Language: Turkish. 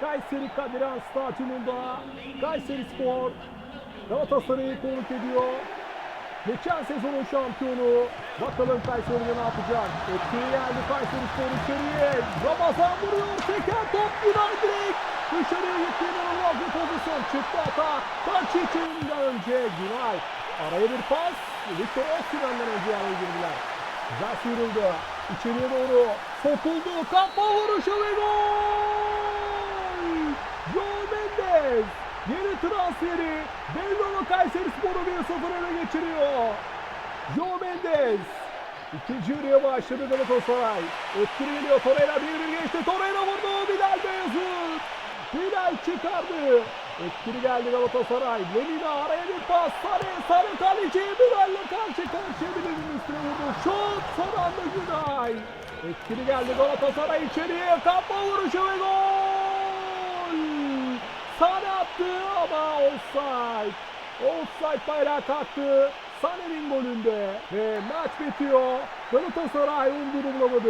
Kayseri Kadiran Stadyumunda Kayseri Spor Galatasaray'ı konuk ediyor. Geçen sezonun şampiyonu. Bakalım Kayseri'de ne yapacak? Etkiye geldi Kayseri Spor içeriye. Ramazan vuruyor. Teker top Günay direkt. Dışarıya gitti. İnanılmaz bir pozisyon. Çıktı atak. Taçiç'inden önce Günay. Araya bir pas. Victor Osimhen'den önce araya girdiler. Güzel sıyrıldı. İçeriye doğru. Sokuldu. Kafa vuruşu ve gol! Joe Mendes. Yeni transferi Bellolo Kayseri Sporu 1-0 öne geçiriyor. Joe Mendes. İkinci yarıya başladı Galatasaray. Etkili geliyor Torreira 1-1 geçti. Torreira vurdu. Bilal Beyazıt. Bilal çıkardı. Etkili geldi Galatasaray. Lemina araya bir pas. Sarı, sarı kaleci Bilal'le karşı karşıya Bilal'in üstüne vurdu. Şut son anda Günay. Etkili geldi Galatasaray içeriye. Kapma vuruşu ve gol. Sane attı ama offside. Offside bayrağı kalktı. Sane'nin golünde ve maç bitiyor. Galatasaray 11 bulamadı.